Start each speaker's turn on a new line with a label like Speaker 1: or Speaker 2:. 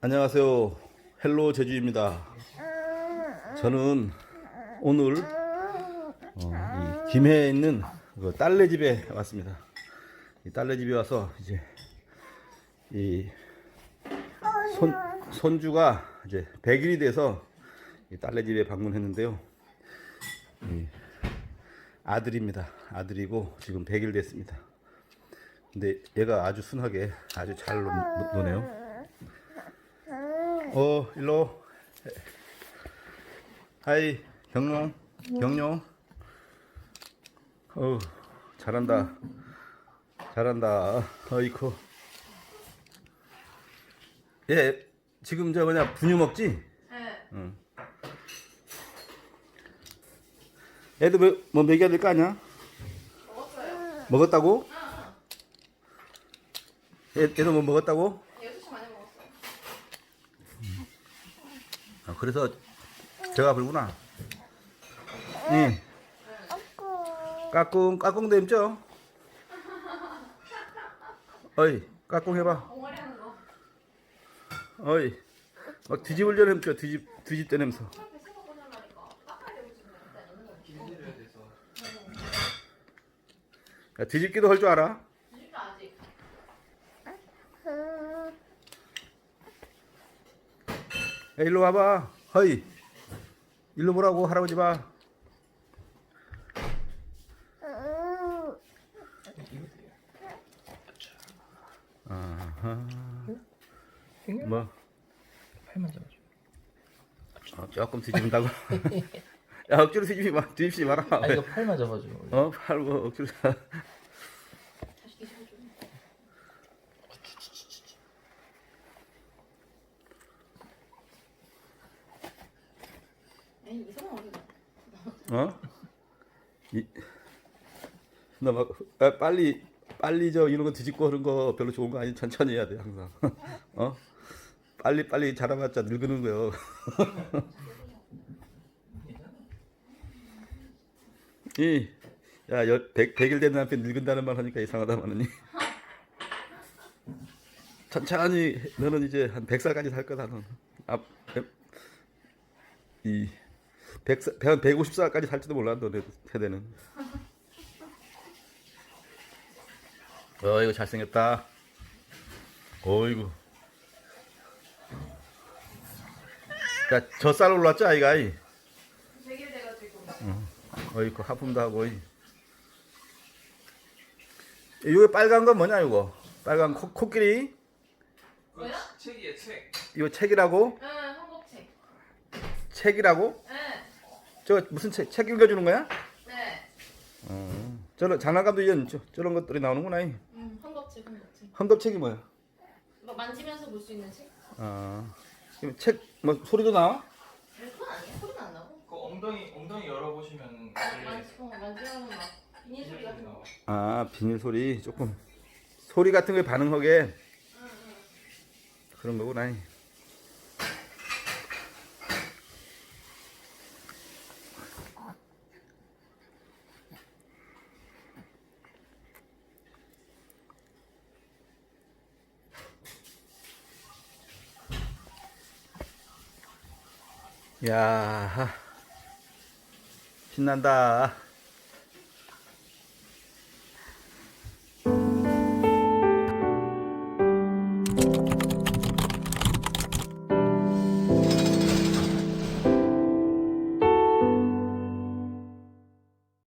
Speaker 1: 안녕하세요. 헬로 제주입니다. 저는 오늘 어, 이 김해에 있는 그 딸네 집에 왔습니다. 이 딸네 집에 와서 이제 이 손, 손주가 이제 100일이 돼서 이 딸네 집에 방문했는데요. 이 아들입니다. 아들이고 지금 100일 됐습니다. 근데 얘가 아주 순하게 아주 잘 노, 노네요. 어, 일로. 하이, 경룡, 경룡. 어, 잘한다. 잘한다. 어이쿠. 얘, 지금 저 뭐냐, 분유 먹지?
Speaker 2: 네.
Speaker 1: 응. 애도 뭐, 뭐 먹여야 될 거 아니야?
Speaker 2: 먹었어요.
Speaker 1: 먹었다고? 애, 애도 뭐 먹었다고?
Speaker 2: 6시 만에 먹었어요.
Speaker 1: 아, 그래서 제가 불구나. 예. 까꿍 까꿍 됨죠? 어이 까꿍 해봐. 어이 막 뒤집으려 햄죠 뒤집 냄새.
Speaker 2: 일단 있는 거.
Speaker 1: 야, 뒤집기도 할 줄 알아? 야, 일로 와봐. 허이 일로 보라고 할아버지 봐. 아하. 뭐?
Speaker 3: 팔만 잡아줘.
Speaker 1: 어, 조금 뒤집는다고? 야 억지로 뒤집지 마, 뒤집지 마라.
Speaker 3: 아 이거 팔만 잡아줘.
Speaker 1: 어, 팔고 억지로. 다-
Speaker 2: 다시 뒤집어줘. 에이 이상한 어디가.
Speaker 1: 어? 이, 나 막 아, 빨리 빨리 저 이런 거 뒤집고 그런 거 별로 좋은 거 아니 천천히 해야 돼 항상. 어? 빨리 빨리 자라봤자 늙는 거요. 이, 야, 여, 백, 백일 된 남편 늙은다는 말 하니까 이상하다 마느니. 천천히 너는 이제 한 100살까지 살 거다 너는. 앞, 이 100살, 한 150살까지 살지도 몰라 너네 세대는. 어이구 잘생겼다. 어이구. 야, 젖살 올랐지 아이가 이.
Speaker 2: 100일 돼가지고.
Speaker 1: 어이구 하품도 하고 이. 이거 빨간 건 뭐냐 이거? 빨간 코, 코끼리?
Speaker 2: 뭐야?
Speaker 3: 책이야 책.
Speaker 1: 이거 책이라고?
Speaker 2: 응 한국 책.
Speaker 1: 책이라고?
Speaker 2: 네.
Speaker 1: 저 무슨 책? 책 읽어주는 거야?
Speaker 2: 네.
Speaker 1: 어. 저런 장난감도 이런 저, 저런 것들이 나오는구나. 이.
Speaker 2: 음 한국책 한국책.
Speaker 1: 헌법책이 뭐야?
Speaker 2: 뭐 만지면서 볼 수 있는 책?
Speaker 1: 아. 그럼 책, 뭐, 소리도 나와?
Speaker 2: 그건 아니야. 소리는 안 나고.
Speaker 3: 그 엉덩이 엉덩이 열어보시면
Speaker 2: 만지 어, 만지면 막 비닐 소리 같은 거.
Speaker 1: 아, 비닐 소리, 조금. 소리 같은 거에 반응하게. 그런 거구나. 야, 신난다.